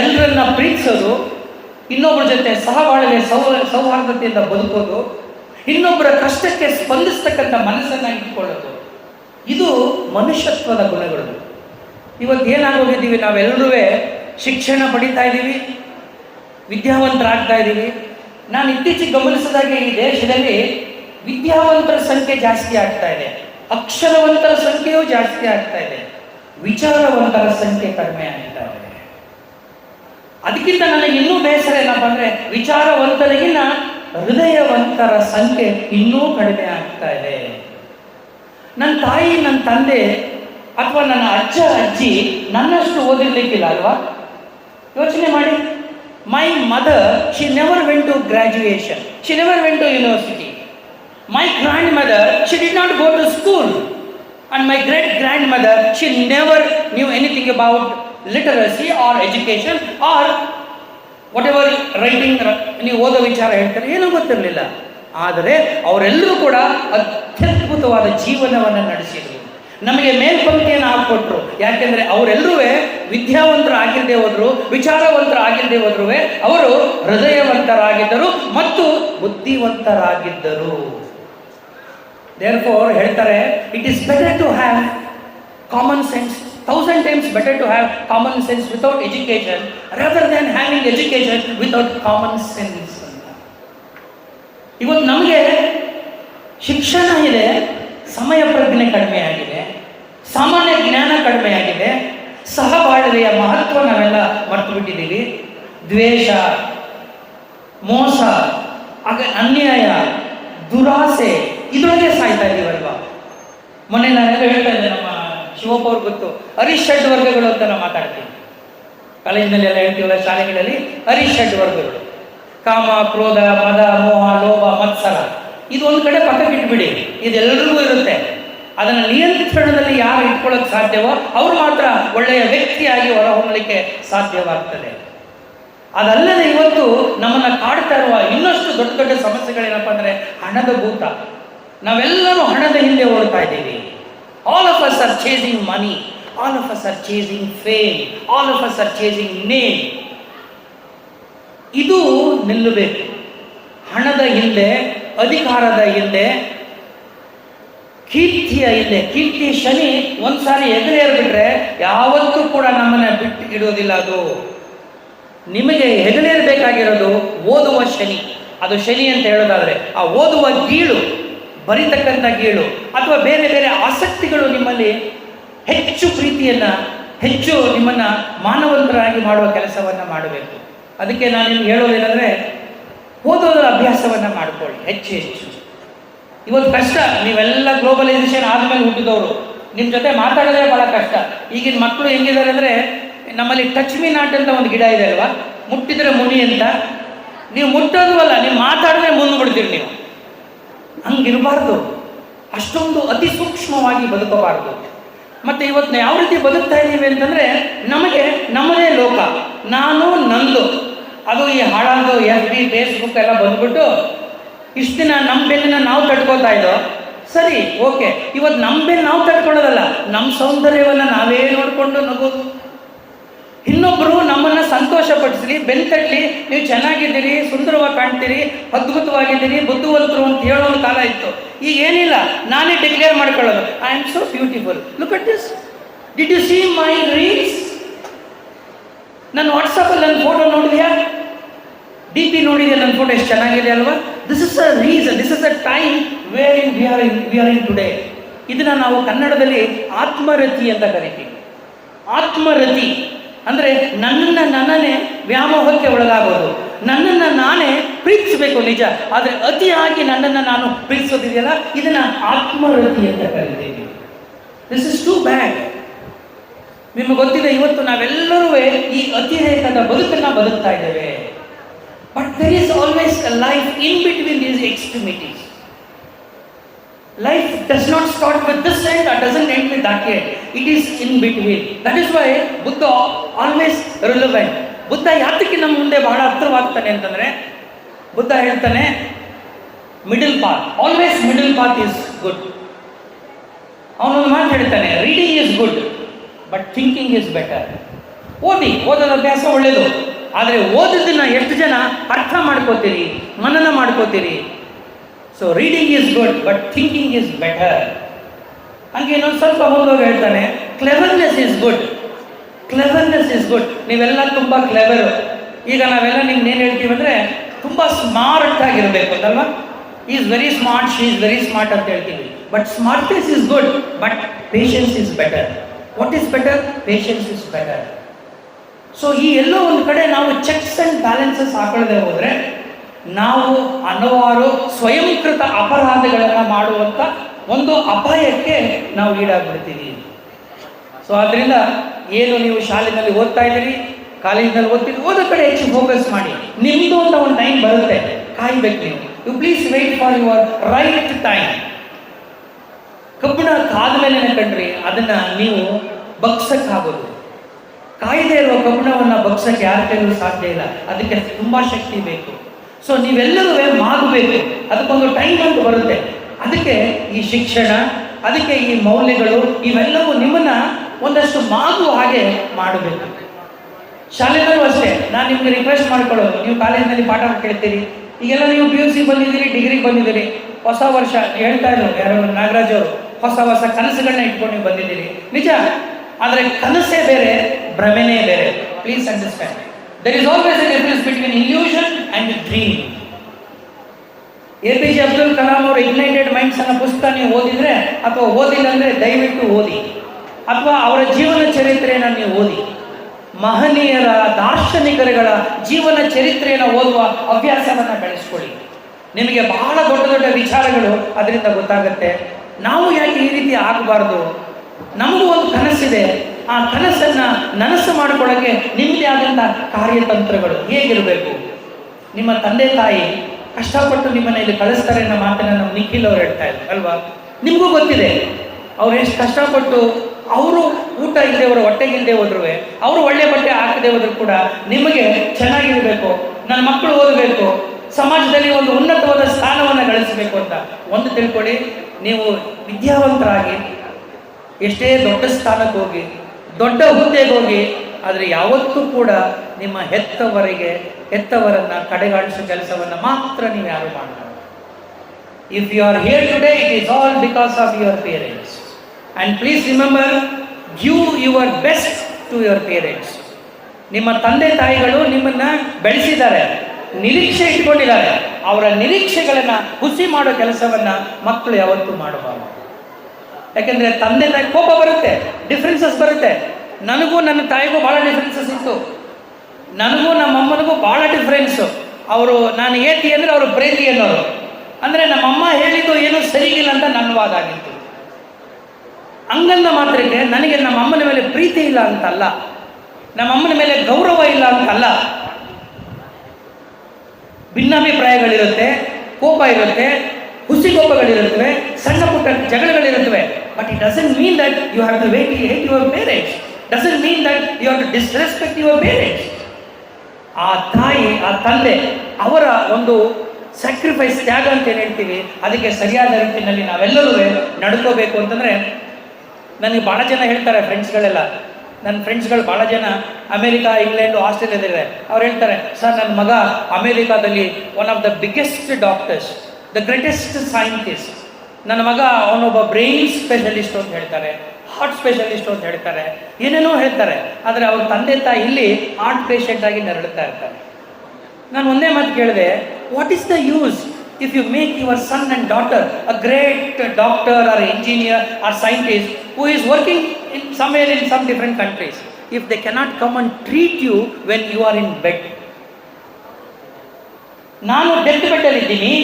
ಎಲ್ಲರನ್ನ ಪ್ರೀತಿಸೋದು ಇನ್ನೊಬ್ಬರ ಜೊತೆ ಸಹಬಾಳ್ವೆ, ಸೌ, ಸೌಹಾರ್ದತೆಯಿಂದ ಬದುಕೋದು ಇನ್ನೊಬ್ಬರ ಕಷ್ಟಕ್ಕೆ ಸ್ಪಂದಿಸ್ತಕ್ಕಂಥ ಮನಸ್ಸನ್ನು ಇಟ್ಕೊಳ್ಳೋದು ಇದು ಮನುಷ್ಯತ್ವದ ಗುಣಗಳು. ಇವತ್ತು ಏನಾಗೋಗಿದ್ದೀವಿ ನಾವೆಲ್ಲರೂ ಶಿಕ್ಷಣ ಪಡಿತಾ ಇದ್ದೀವಿ ವಿದ್ಯಾವಂತರಾಗ್ತಾ ಇದ್ದೀವಿ. ನಾನು ಇತ್ತೀಚೆಗೆ ಗಮನಿಸಿದಾಗೆ ಈ ದೇಶದಲ್ಲಿ ವಿದ್ಯಾವಂತರ ಸಂಖ್ಯೆ ಜಾಸ್ತಿ ಆಗ್ತಾ ಇದೆ. ಅಕ್ಷರವಂತರ ಸಂಖ್ಯೆಯೂ ಜಾಸ್ತಿ ಆಗ್ತಾ ಇದೆ. ವಿಚಾರವಂತರ ಸಂಖ್ಯೆ ಕಡಿಮೆ ಆಗ್ತಾ ಇದೆ ಅದಕ್ಕಿಂತ ನನಗೆ ಇನ್ನೂ ಬೇಸರ ಏನಪ್ಪ ಅಂದರೆ ವಿಚಾರವಂತರಿಗಿನ್ನ ಹೃದಯವಂತರ ಸಂಖ್ಯೆ ಇನ್ನೂ ಕಡಿಮೆ ಆಗ್ತಾ ಇದೆ. ನನ್ನ ತಾಯಿ ನನ್ನ ತಂದೆ ಅಥವಾ ನನ್ನ ಅಜ್ಜ, ಅಜ್ಜಿ ನನ್ನಷ್ಟು ಓದಿರ್ಲಿಕ್ಕಿಲ್ಲ ಅಲ್ವಾ? ಯೋಚನೆ ಮಾಡಿ. My mother she never went to graduation she never went to university my grandmother she did not go to school and my great grandmother she never knew anything about literacy or education or whatever writing ನೀವು ಓದೋ ವಿಚಾರ ಹೇಳ್ತಾರೆ, ಏನೂ ಗೊತ್ತಿರಲಿಲ್ಲ. ಆದರೆ ಅವರೆಲ್ಲರೂ ಕೂಡ ಅತ್ಯದ್ಭುತವಾದ ಜೀವನವನ್ನು ನಡೆಸಿದರು. ನಮಗೆ ಮೇಲ್ಪಂಕ್ತಿಯನ್ನು ಹಾಕ್ಕೊಟ್ರು. ಯಾಕೆಂದ್ರೆ ಅವರೆಲ್ಲರೂ ವಿದ್ಯಾವಂತರು ಆಗಿಲ್ಲದೆ ಹೋದ್ರು ವಿಚಾರವಂತರು ಆಗಿಲ್ಲದೆ ಹೋದ್ರು ಅವರು ಹೃದಯವಂತರಾಗಿದ್ದರು ಮತ್ತು ಬುದ್ಧಿವಂತರಾಗಿದ್ದರು. ದೇರ್ ಹೇಳ್ತಾರೆ it is better to have common sense thousand times better to have common sense without education rather than having education without common sense ಇವತ್ತು ನಮಗೆ ಶಿಕ್ಷಣ ಇದೆ, ಸಮಯ ಪ್ರಜ್ಞೆ ಕಡಿಮೆ ಆಗಿದೆ. ಸಾಮಾನ್ಯ ಜ್ಞಾನ ಕಡಿಮೆಯಾಗಿದೆ. ಸಹಬಾಳ್ವೆಯ ಮಹತ್ವ ನಾವೆಲ್ಲ ಮರ್ತು ಬಿಟ್ಟಿದ್ದೀವಿ ದ್ವೇಷ, ಮೋಸ ಆಗ ಅನ್ಯಾಯ, ದುರಾಸೆ ಇದರೊಳಗೆ ಸಾಯ್ತಾ ಇದ್ದೀವಲ್ವಾ ಮೊನ್ನೆ ನಾನೆಲ್ಲ ಹೇಳ್ತಾ ಇದ್ದೆ, ನಮ್ಮ ಶಿವಪ್ಪ ಅವ್ರಿಗೆ ಗೊತ್ತು. ಹರಿಷಡ್ ವರ್ಗಗಳು ಅಂತ ನಾವು ಮಾತಾಡ್ತೀವಿ ಕಾಲೇಜಿನಲ್ಲಿ ಎಲ್ಲ ಹೇಳ್ತೀವಲ್ಲ ಶಾಲೆಗಳಲ್ಲಿ ಹರಿಷಡ್ ವರ್ಗಗಳು. ಕಾಮ, ಕ್ರೋಧ, ಮದ, ಮೋಹ, ಲೋಭ, ಮತ್ಸರ. ಇದು ಒಂದು ಕಡೆ ಪಕ್ಕಕ್ಕೆ ಇಟ್ಬಿಡಿ ಇದೆಲ್ಲರಿಗೂ ಇರುತ್ತೆ. ಅದನ್ನು ನಿಯಂತ್ರಣದಲ್ಲಿ ಯಾರು ಇಟ್ಕೊಳ್ಳೋಕೆ ಸಾಧ್ಯವೋ ಅವರು ಮಾತ್ರ ಒಳ್ಳೆಯ ವ್ಯಕ್ತಿಯಾಗಿ ಹೊರಹೊಮ್ಮಲಿಕ್ಕೆ ಸಾಧ್ಯವಾಗ್ತದೆ. ಅದಲ್ಲದೆ ಇವತ್ತು ನಮ್ಮನ್ನು ಕಾಡ್ತಾ ಇರುವ ಇನ್ನಷ್ಟು ದೊಡ್ಡ ದೊಡ್ಡ ಸಮಸ್ಯೆಗಳೇನಪ್ಪ ಅಂದರೆ ಹಣದ ಭೂತ. ನಾವೆಲ್ಲರೂ ಹಣದ ಹಿಂದೆ ಓಡ್ತಾ ಇದ್ದೀವಿ. All of us are chasing money all of us are chasing fame all of us are chasing name ಇದು ನಿಲ್ಲಬೇಕು. ಹಣದ ಹಿಂದೆ, ಅಧಿಕಾರದ ಹಿಂದೆ ಕೀರ್ತಿಯ ಇಲ್ಲೇ ಕೀರ್ತಿ ಶನಿ ಒಂದ್ಸಾರಿ ಎದುರೇರ್ಬಿಟ್ರೆ ಯಾವತ್ತೂ ಕೂಡ ನಮ್ಮನ್ನ ಬಿಟ್ಟು ಇಡೋದಿಲ್ಲ ಅದು. ನಿಮಗೆ ಹೆಗಲೇರ್ಬೇಕಾಗಿರೋದು ಓದುವ ಶನಿ. ಅದು ಶನಿ ಅಂತ ಹೇಳೋದಾದ್ರೆ ಆ ಓದುವ ಗೀಳು, ಬರಿತಕ್ಕಂಥ ಗೀಳು ಅಥವಾ ಬೇರೆ ಬೇರೆ ಆಸಕ್ತಿಗಳು ನಿಮ್ಮಲ್ಲಿ ಹೆಚ್ಚು ಪ್ರೀತಿಯನ್ನ, ಹೆಚ್ಚು ನಿಮ್ಮನ್ನ ಮಾನವಂತರಾಗಿ ಮಾಡುವ ಕೆಲಸವನ್ನ ಮಾಡಬೇಕು. ಅದಕ್ಕೆ ನಾನು ನಿಮ್ಗೆ ಹೇಳೋದೇನೆಂದ್ರೆ ಓದೋದರ ಅಭ್ಯಾಸವನ್ನ ಮಾಡಿಕೊಳ್ಳಿ, ಹೆಚ್ಚು ಹೆಚ್ಚು. ಇವತ್ತು ಕಷ್ಟ. ನೀವೆಲ್ಲ ಗ್ಲೋಬಲೈಸೇಷನ್ ಆದಮೇಲೆ ಹುಟ್ಟಿದವರು. ನಿಮ್ಮ ಜೊತೆ ಮಾತಾಡೋದೇ ಭಾಳ ಕಷ್ಟ. ಈಗಿನ ಮಕ್ಕಳು ಹೆಂಗಿದ್ದಾರೆ ಅಂದರೆ, ನಮ್ಮಲ್ಲಿ ಟಚ್ ಮೀ ನಾಟ್ ಅಂತ ಒಂದು ಗಿಡ ಇದೆ ಅಲ್ವಾ? ಮುಟ್ಟಿದ್ರೆ ಮುನಿ ಅಂತ. ನೀವು ಮುಟ್ಟೋದು ಅಲ್ಲ, ನೀವು ಮಾತಾಡಿದ್ರೆ ಮುಂದೆ ಬಿಡ್ತೀರಿ ನೀವು. ಹಂಗಿರಬಾರ್ದು. ಅಷ್ಟೊಂದು ಅತಿ ಸೂಕ್ಷ್ಮವಾಗಿ ಬದುಕಬಾರ್ದು. ಮತ್ತೆ ಇವತ್ತು ಯಾವ ರೀತಿ ಬದುಕ್ತಾ ಇದ್ದೀವಿ ಅಂತಂದ್ರೆ, ನಮಗೆ ನಮ್ಮದೇ ಲೋಕ. ನಾನು ನಂದು. ಅದು ಈ ಹಾಳಾಗೋ ಎಫ್ ಬಿ ಫೇಸ್ಬುಕ್ ಎಲ್ಲ ಬಂದ್ಬಿಟ್ಟು ಇಷ್ಟು ದಿನ ನಮ್ಮ ಬೆನ್ನನ್ನ ನಾವು ತಡ್ಕೋತಾ ಇದ್ದೋ? ಸರಿ, ಓಕೆ. ಇವತ್ತು ನಮ್ಮ ಬೆನ್ನ ನಾವು ತಡ್ಕೊಳ್ಳೋದಲ್ಲ ನಮ್ಮ ಸೌಂದರ್ಯವನ್ನು ನಾವೇ ನೋಡಿಕೊಂಡು ನಗೋದು ಇನ್ನೊಬ್ಬರು ನಮ್ಮನ್ನು ಸಂತೋಷಪಡಿಸಿ ಬೆನ್ ತಟ್ಟಲಿ ನೀವು ಚೆನ್ನಾಗಿದ್ದೀರಿ, ಸುಂದರವಾಗಿ ಕಾಣ್ತೀರಿ, ಅದ್ಭುತವಾಗಿದ್ದೀರಿ, ಬುದ್ಧಿವಂತರು ಅಂತ ಹೇಳೋ ಒಂದು ಕಾಲ ಇತ್ತು. ಈಗ ಏನಿಲ್ಲ, ನಾನೇ ಡಿಕ್ಲೇರ್ ಮಾಡ್ಕೊಳ್ಳೋದು. I am so beautiful look at this did you see my reels ನನ್ನ ವಾಟ್ಸಪ್ಪಲ್ಲಿ ನನ್ನ ಫೋಟೋ ನೋಡಿದ್ಯಾ? ಡಿ ಪಿ ನೋಡಿದ್ಯಾ? ನನ್ನ ಫೋಟೋ ಎಷ್ಟು ಚೆನ್ನಾಗಿದೆ ಅಲ್ವಾ? This is a reason this is a time where in we are in we are in today ಇದನ್ನು ನಾವು ಕನ್ನಡದಲ್ಲಿ ಆತ್ಮರತಿ ಅಂತ ಕರಿತೀವಿ. ಆತ್ಮರತಿ ಅಂದರೆ ನನ್ನನ್ನು ನನ್ನನ್ನೇ ವ್ಯಾಮೋಹಕ್ಕೆ ಒಳಗಾಗೋದು. ನನ್ನನ್ನು ನಾನೇ ಪ್ರೀತಿಸಬೇಕು ನಿಜ. ಆದರೆ ಅತಿಯಾಗಿ ನನ್ನನ್ನು ನಾನು ಪ್ರೀತಿಸೋದಿದೆಯಲ್ಲ, ಇದನ್ನು ಆತ್ಮರತಿ ಅಂತ ಕರಿತೀವಿ. ದಿಸ್ ಇಸ್ ಟು ಬ್ಯಾಡ್ ನಿಮಗೆ ಗೊತ್ತಿದೆ, ಇವತ್ತು ನಾವೆಲ್ಲರೂ ಈ ಅತಿರೇಕದ ಬದುಕನ್ನು ಬದುಕ್ತಾ ಇದ್ದೇವೆ. But there is always a life in between these extremities life does not start with this end it doesn't end with that end it is in between that is why Buddha always relevant Buddha ಯಾತಕ್ಕೆ ನಮ್ಮ ಮುಂದೆ ಬಹಳ ಹತ್ರವಾಗ್ತಾನೆ ಅಂತಂದರೆ ಬುದ್ಧ ಹೇಳ್ತಾನೆ middle path always middle path is good ಅವನೊಂದು ಮಾತು ಹೇಳ್ತಾನೆ reading is good but thinking is better ಓದಿ, ಓದೋದ ಅಭ್ಯಾಸ ಒಳ್ಳೆಯದು ಆದರೆ ಓದಿದ್ದನ್ನ ಎಷ್ಟು ಜನ ಅರ್ಥ ಮಾಡ್ಕೋತೀರಿ, ಮನನ ಮಾಡ್ಕೋತೀರಿ? So reading is good but thinking is better ಹಂಗೆ ಇನ್ನೊಂದು ಸ್ವಲ್ಪ ಮುಂದೋಗಿ ಹೇಳ್ತಾನೆ cleverness is good cleverness is good ನೀವೆಲ್ಲ ತುಂಬ ಕ್ಲೆವರ್ ಈಗ ನಾವೆಲ್ಲ ನಿಮ್ಗೆ ಏನು ಹೇಳ್ತೀವಿ ಅಂದರೆ, ತುಂಬ ಸ್ಮಾರ್ಟ್ ಆಗಿರಬೇಕು ಅಂತಲ್ವಾ? Is very smart she is very smart ಅಂತ ಹೇಳ್ತೀವಿ. But smartness is good but patience is better what is better patience is better so ಈ ಎಲ್ಲೋ ಒಂದು ಕಡೆ ನಾವು ಚೆಕ್ಸ್ ಆ್ಯಂಡ್ ಬ್ಯಾಲೆನ್ಸಸ್ ಹಾಕೊಳ್ಳದೆ ಹೋದರೆ ನಾವು ಹಲವಾರು ಸ್ವಯಂಕೃತ ಅಪರಾಧಗಳನ್ನು ಮಾಡುವಂಥ ಒಂದು ಅಪಾಯಕ್ಕೆ ನಾವು ಈಡಾಗ್ಬಿಡ್ತೀವಿ. ಸೊ ಆದ್ದರಿಂದ ಏನು ನೀವು ಶಾಲೆಯಲ್ಲಿ ಓದ್ತಾ ಇದ್ದೀರಿ, ಕಾಲೇಜಿನಲ್ಲಿ ಓದ್ತೀರಿ ಓದೋ ಕಡೆ ಹೆಚ್ಚು ಫೋಕಸ್ ಮಾಡಿ. ನಿಮ್ಮದು ಅಂತ ಒಂದು ಟೈಮ್ ಬರುತ್ತೆ. ಕಾಯ್ಬೇಕು ನೀವು. You please wait for your right time ಕಬ್ಬಿಣ ಕಾದ ಮೇಲೆ ಕಂಡ್ರಿ ಅದನ್ನ ನೀವು ಬಗ್ಸಕ್ಕಾಗೋದು ಕಾಯ್ದೆ ಇರುವ ಕಬ್ಬಿಣವನ್ನು ಬಗ್ಸಕ್ಕೆ ಯಾರ ಕೈಲೂ ಸಾಧ್ಯ ಇಲ್ಲ. ಅದಕ್ಕೆ ತುಂಬಾ ಶಕ್ತಿ ಬೇಕು. ಸೊ ನೀವೆಲ್ಲರೂ ಮಾಗಬೇಕು ಅದಕ್ಕೊಂದು ಟೈಮ್ ಅಂತ ಬರುತ್ತೆ. ಅದಕ್ಕೆ ಈ ಶಿಕ್ಷಣ, ಅದಕ್ಕೆ ಈ ಮೌಲ್ಯಗಳು, ಇವೆಲ್ಲವೂ ನಿಮ್ಮನ್ನ ಒಂದಷ್ಟು ಮಾಗುವ ಹಾಗೆ ಮಾಡಬೇಕು. ಶಾಲೆಗಳು ಅಷ್ಟೇ, ನಾನು ನಿಮ್ಗೆ ರಿಕ್ವೆಸ್ಟ್ ಮಾಡ್ಕೊಳ್ಳೋದು. ನೀವು ಕಾಲೇಜಿನಲ್ಲಿ ಪಾಠ ಕೇಳ್ತೀರಿ. ಈಗೆಲ್ಲ ನೀವು ಪಿ ಯು ಸಿ ಬಂದಿದ್ದೀರಿ ಡಿಗ್ರಿ ಬಂದಿದ್ದೀರಿ. ಹೊಸ ವರ್ಷ ಹೇಳ್ತಾ ಇದ್ರು ಯಾರೋ ನಾಗರಾಜ್ ಅವರು, ಹೊಸ ಹೊಸ ಕನಸುಗಳನ್ನ ಇಟ್ಕೊಂಡು ನೀವು ಬಂದಿದ್ದೀರಿ. ನಿಜ? ಆದರೆ ಕನಸೇ ಬೇರೆ. ಭ್ರಮೆನೇ ಬೇರೆ please understand there is always a difference between illusion and dream A P J Abdul Kalam ಅವರು ಇಗ್ನೈಟೆಡ್ ಮೈಂಡ್ಸ್ ಅನ್ನೋ ಪುಸ್ತಕ ನೀವು ಓದಿದ್ರೆ ಅಥವಾ ಓದಿಲ್ಲ ಅಂದರೆ ದಯವಿಟ್ಟು ಓದಿ. ಅಥವಾ ಅವರ ಜೀವನ ಚರಿತ್ರೆಯನ್ನು ನೀವು ಓದಿ. ಮಹನೀಯರ ದಾರ್ಶನಿಕರುಗಳ ಜೀವನ ಚರಿತ್ರೆಯನ್ನು ಓದುವ ಹವ್ಯಾಸವನ್ನು ಬೆಳೆಸ್ಕೊಳ್ಳಿ. ನಿಮಗೆ ಬಹಳ ದೊಡ್ಡ ದೊಡ್ಡ ವಿಚಾರಗಳು ಅದರಿಂದ ಗೊತ್ತಾಗುತ್ತೆ. ನಾವು ಯಾಕೆ ಈ ರೀತಿ ಆಗಬಾರ್ದು? ನಮಗೂ ಒಂದು ಕನಸಿದೆ. ಆ ಕನಸನ್ನ ನನಸು ಮಾಡಿಕೊಳ್ಳೋಕ್ಕೆ ನಿಮ್ಮದೇ ಆದಂಥ ಕಾರ್ಯತಂತ್ರಗಳು ಹೇಗಿರಬೇಕು? ನಿಮ್ಮ ತಂದೆ ತಾಯಿ ಕಷ್ಟಪಟ್ಟು ನಿಮ್ಮನ್ನ ಇಲ್ಲಿ ಕಳಿಸ್ತಾರೆ ಅನ್ನೋ ಮಾತನ್ನ ನಮ್ಮ ನಿಖಿಲ್ ಅವ್ರು ಹೇಳ್ತಾ ಇದ್ರು, ಅಲ್ವಾ? ನಿಮಗೂ ಗೊತ್ತಿದೆ, ಅವ್ರು ಎಷ್ಟು ಕಷ್ಟಪಟ್ಟು ಅವರು ಊಟ ಇಲ್ಲದೆ ಅವರು ಹೊಟ್ಟೆಗಿಲ್ಲದೆ ಹೋದ್ರು ಅವರು ಒಳ್ಳೆ ಬಟ್ಟೆ ಹಾಕದೆ ಹೋದ್ರು ಕೂಡ ನಿಮಗೆ ಚೆನ್ನಾಗಿರಬೇಕು, ನನ್ನ ಮಕ್ಕಳು ಓದಬೇಕು, ಸಮಾಜದಲ್ಲಿ ಒಂದು ಉನ್ನತವಾದ ಸ್ಥಾನವನ್ನು ಗಳಿಸಬೇಕು ಅಂತ. ಒಂದು ತಿಳ್ಕೊಳ್ಳಿ ನೀವು ವಿದ್ಯಾವಂತರಾಗಿ ಎಷ್ಟೇ ದೊಡ್ಡ ಸ್ಥಾನಕ್ಕೆ ಹೋಗಿ ದೊಡ್ಡ ಹುದ್ದೆಗೆ ಹೋಗಿ, ಆದರೆ ಯಾವತ್ತೂ ಕೂಡ ನಿಮ್ಮ ಹೆತ್ತವರಿಗೆ, ಹೆತ್ತವರನ್ನ ಕಡೆಗಾಣಿಸೋ ಕೆಲಸವನ್ನು ಮಾತ್ರ ನೀವು ಯಾರು ಮಾಡ್ತಾರೆ if you are here today it is all because of your parents and please remember give your best to your parents ನಿಮ್ಮ ತಂದೆ ತಾಯಿಗಳು ನಿಮ್ಮನ್ನ ಬೆಳೆಸಿದ್ದಾರೆ, ನಿರೀಕ್ಷೆ ಇಟ್ಕೊಂಡಿದ್ದಾರೆ. ಅವರ ನಿರೀಕ್ಷೆಗಳನ್ನು ಹುಸಿ ಮಾಡೋ ಕೆಲಸವನ್ನ ಮಕ್ಕಳು ಯಾವತ್ತೂ ಮಾಡಬಾರ್ದು. ಯಾಕೆಂದ್ರೆ ತಂದೆ ತಾಯಿ ಕೋಪ ಬರುತ್ತೆ ಡಿಫ್ರೆನ್ಸಸ್ ಬರುತ್ತೆ. ನನಗೂ ನನ್ನ ತಾಯಿಗೂ ಭಾಳ ಡಿಫ್ರೆನ್ಸಸ್ ಇತ್ತು. ನನಗೂ ನಮ್ಮ ಅಮ್ಮನಿಗೂ ಭಾಳ ಡಿಫ್ರೆನ್ಸು ಅವರು ನಾನು ಏತಿ ಅಂದರೆ ಅವರು ಪ್ರೇತಿ ಅನ್ನೋರು. ಅಂದರೆ ನಮ್ಮಮ್ಮ ಹೇಳಿದ್ದು ಏನೂ ಸರಿಗಿಲ್ಲ ಅಂತ ನನ್ನ ವಾದ ಆಗಿತ್ತು ಹಂಗಂದ ಮಾತ್ರಕ್ಕೆ ನನಗೆ ನಮ್ಮ ಅಮ್ಮನ ಮೇಲೆ ಪ್ರೀತಿ ಇಲ್ಲ ಅಂತಲ್ಲ. ನಮ್ಮ ಅಮ್ಮನ ಮೇಲೆ ಗೌರವ ಇಲ್ಲ ಅಂತಲ್ಲ. ಭಿನ್ನಾಭಿಪ್ರಾಯಗಳಿರುತ್ತೆ, ಕೋಪ ಇರುತ್ತೆ ಹುಸಿಗೋಪಗಳಿರುತ್ತವೆ ಸಣ್ಣ ಪುಟ್ಟ ಜಗಳಗಳಿರುತ್ತವೆ. But it doesn't mean that you have to wait hate your parents. Doesn't mean that you have to disrespect your parents. ಆ ತಾಯಿ, ಆ ತಂದೆ ಅವರ ಒಂದು ಸ್ಯಾಕ್ರಿಫೈಸ್ ತ್ಯಾಗ ಅಂತ ಏನು ಹೇಳ್ತೀವಿ ಅದಕ್ಕೆ ಸರಿಯಾದ ರೀತಿಯಲ್ಲಿ ನಾವೆಲ್ಲರೂ ನಡ್ಕೋಬೇಕು ಅಂತಂದರೆ ನನಗೆ ಭಾಳ ಜನ ಹೇಳ್ತಾರೆ ಫ್ರೆಂಡ್ಸ್ಗಳೆಲ್ಲ ನನ್ನ ಫ್ರೆಂಡ್ಸ್ಗಳು ಭಾಳ ಜನ ಅಮೇರಿಕಾ, ಇಂಗ್ಲೆಂಡು, ಆಸ್ಟ್ರೇಲಿಯಾದಲ್ಲಿದ್ದಾರೆ ಅವ್ರು ಹೇಳ್ತಾರೆ, ಸರ್ ನನ್ನ ಮಗ ಅಮೇರಿಕಾದಲ್ಲಿ one of the biggest doctors the greatest scientist ನನ್ನ ಮಗ ಅವನೊಬ್ಬ ಬ್ರೈನ್ ಸ್ಪೆಷಲಿಸ್ಟ್ ಅಂತ ಹೇಳ್ತಾರೆ ಹಾರ್ಟ್ ಸ್ಪೆಷಲಿಸ್ಟ್ ಅಂತ ಹೇಳ್ತಾರೆ, ಏನೇನೋ ಹೇಳ್ತಾರೆ, ಆದರೆ ಅವ್ರ ತಂದೆ ತಾಯಿ ಇಲ್ಲಿ ಹಾರ್ಟ್ ಪೇಷಂಟ್ ಆಗಿ ನರಳುತ್ತಾ ಇರ್ತಾರೆ. ನಾನು ಒಂದೇ ಮಾತು ಕೇಳಿದೆ what is the use if you make your son and daughter a great doctor or engineer or scientist who is working in somewhere in some different countries if they cannot come and treat you when you are in bed ನಾನು death ಬೆಡ್ಡಲ್ಲಿದ್ದೀನಿ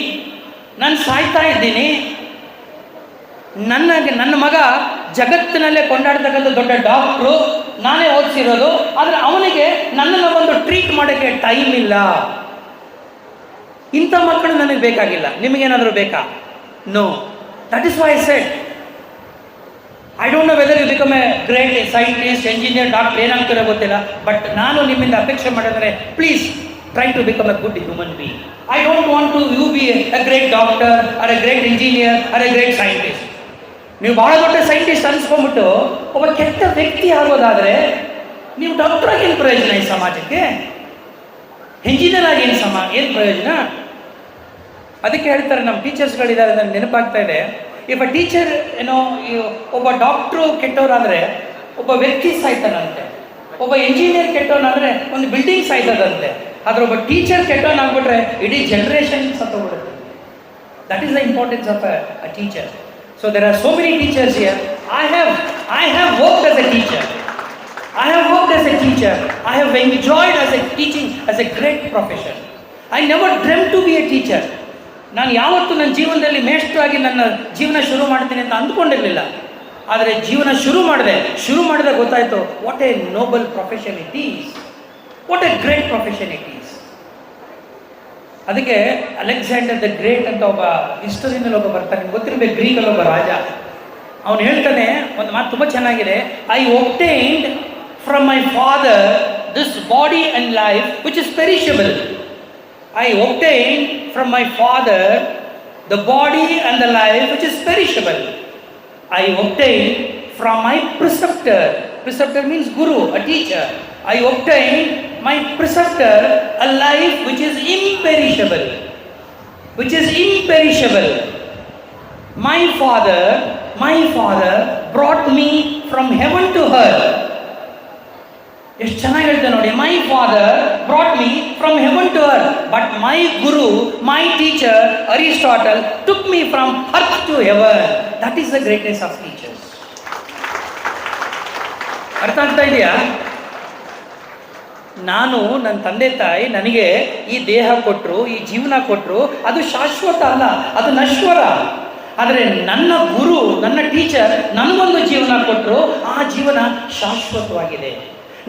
ನಾನು ಸಾಯ್ತಾ ಇದ್ದೀನಿ ನನಗೆ ನನ್ನ ಮಗ ಜಗತ್ತಿನಲ್ಲೇ ಕೊಂಡಾಡ್ತಕ್ಕಂಥ ದೊಡ್ಡ ಡಾಕ್ಟ್ರು, ನಾನೇ ಓದಿಸಿರೋದು, ಆದರೆ ಅವನಿಗೆ ನನ್ನನ್ನು ಒಂದು ಟ್ರೀಟ್ ಮಾಡೋಕ್ಕೆ ಟೈಮ್ ಇಲ್ಲ. ಇಂಥ ಮಕ್ಕಳು ನನಗೆ ಬೇಕಾಗಿಲ್ಲ. ನಿಮಗೇನಾದರೂ ಬೇಕಾ? No that is why said I don't know whether you become a great scientist engineer doctor ಏನಾಗ್ತಿರೋ ಗೊತ್ತಿಲ್ಲ ಬಟ್ ನಾನು ನಿಮ್ಮಿಂದ ಅಪೇಕ್ಷೆ ಮಾಡಿದ್ರೆ please try to become a good human being I don't want to you be a great doctor or a great engineer or a great scientist ನೀವು ಬಹಳ ದೊಡ್ಡ scientist ಅನ್ಸ್ಕೊಂಡ್ಬಿಟ್ಟು ಒಬ್ಬ ಕೆಟ್ಟ ವ್ಯಕ್ತಿ ಆಗೋದಾದರೆ ನೀವು ಡಾಕ್ಟರ್ ಏನು ಪ್ರಯೋಜನ ಈ ಸಮಾಜಕ್ಕೆ? ಇಂಜಿನಿಯರ್ ಆಗಿ ಏನು ಸಮ, ಏನು ಪ್ರಯೋಜನ? ಅದಕ್ಕೆ ಹೇಳ್ತಾರೆ ನಮ್ಮ ಟೀಚರ್ಸ್ಗಳಿದ್ದಾರೆ ನನಗೆ ನೆನಪಾಗ್ತಾ ಇದೆ. ಇಫ್ ಅ ಟೀಚರ್ ಏನೋ ಒಬ್ಬ ಡಾಕ್ಟ್ರು ಕೆಟ್ಟವರಾದರೆ ಒಬ್ಬ ವ್ಯಕ್ತಿ ಸಾಯ್ತಾನಂತೆ. ಒಬ್ಬ ಇಂಜಿನಿಯರ್ ಕೆಟ್ಟವನಾದರೆ ಒಂದು ಬಿಲ್ಡಿಂಗ್ ಸಾಯ್ತದಂತೆ. ಆದರೆ ಒಬ್ಬ ಟೀಚರ್ ಕೆಟ್ಟವನಾಗ್ಬಿಟ್ರೆ ಇಡೀ generation ಸತ್ತೋಗ್ಬಿಡುತ್ತೆ. That is the importance of a teacher so there are so many teachers here I have I have worked as a teacher I have worked as a teacher. I have enjoyed as a teaching, as a great profession. I never dreamt to be a teacher. ನಾನು ಯಾವತ್ತೂ ನನ್ನ ಜೀವನದಲ್ಲಿ ಮೇಷ್ಟ್ರಾಗಿ ನನ್ನ ಜೀವನ ಶುರು ಮಾಡ್ತೀನಿ ಅಂತ ಅಂದ್ಕೊಂಡಿರಲಿಲ್ಲ ಆದರೆ ಜೀವನ ಶುರು ಮಾಡಿದೆ ಶುರು ಮಾಡಿದಾಗ ಗೊತ್ತಾಯಿತು what a noble profession it is what a great profession it ಅದಕ್ಕೆ ಅಲೆಕ್ಸಾಂಡರ್ ದ ಗ್ರೇಟ್ ಅಂತ ಒಬ್ಬ ಇಷ್ಟದಿಂದಲೇ ಒಬ್ಬ ಬರ್ತಾನೆ. ಗೊತ್ತಿರಬೇಕು, ಗ್ರೀಕಲ್ಲಿ ಒಬ್ಬ ರಾಜ. ಅವನು ಹೇಳ್ತಾನೆ, ಒಂದು ಮಾತು ತುಂಬ ಚೆನ್ನಾಗಿದೆ. I obtained from my father this body and life which is perishable I obtain from my father the body and the life which is perishable I obtained from my preceptor. Preceptor means guru a teacher. I obtained my preceptor a life which is imperishable. Which is imperishable. My father, my father brought me from heaven to earth. ಎಷ್ಟು ಚೆನ್ನಾಗಿ ಹೇಳ್ತೆ ನೋಡಿ my father brought me from heaven to earth but my guru my teacher Aristotle took me from earth to heaven that is the greatness of teachers ಅರ್ಥ ಆಗ್ತಾ ಇದೆಯಾ ನಾನು ನನ್ನ ತಂದೆ ತಾಯಿ ನನಗೆ ಈ ದೇಹ ಕೊಟ್ಟರು ಈ ಜೀವನ ಕೊಟ್ಟರು ಅದು ಶಾಶ್ವತ ಅಲ್ಲ, ಅದು ನಶ್ವರ. ಆದರೆ ನನ್ನ ಗುರು, ನನ್ನ ಟೀಚರ್ ನನಗೊಂದು ಜೀವನ ಕೊಟ್ಟರು ಆ ಜೀವನ ಶಾಶ್ವತವಾಗಿದೆ.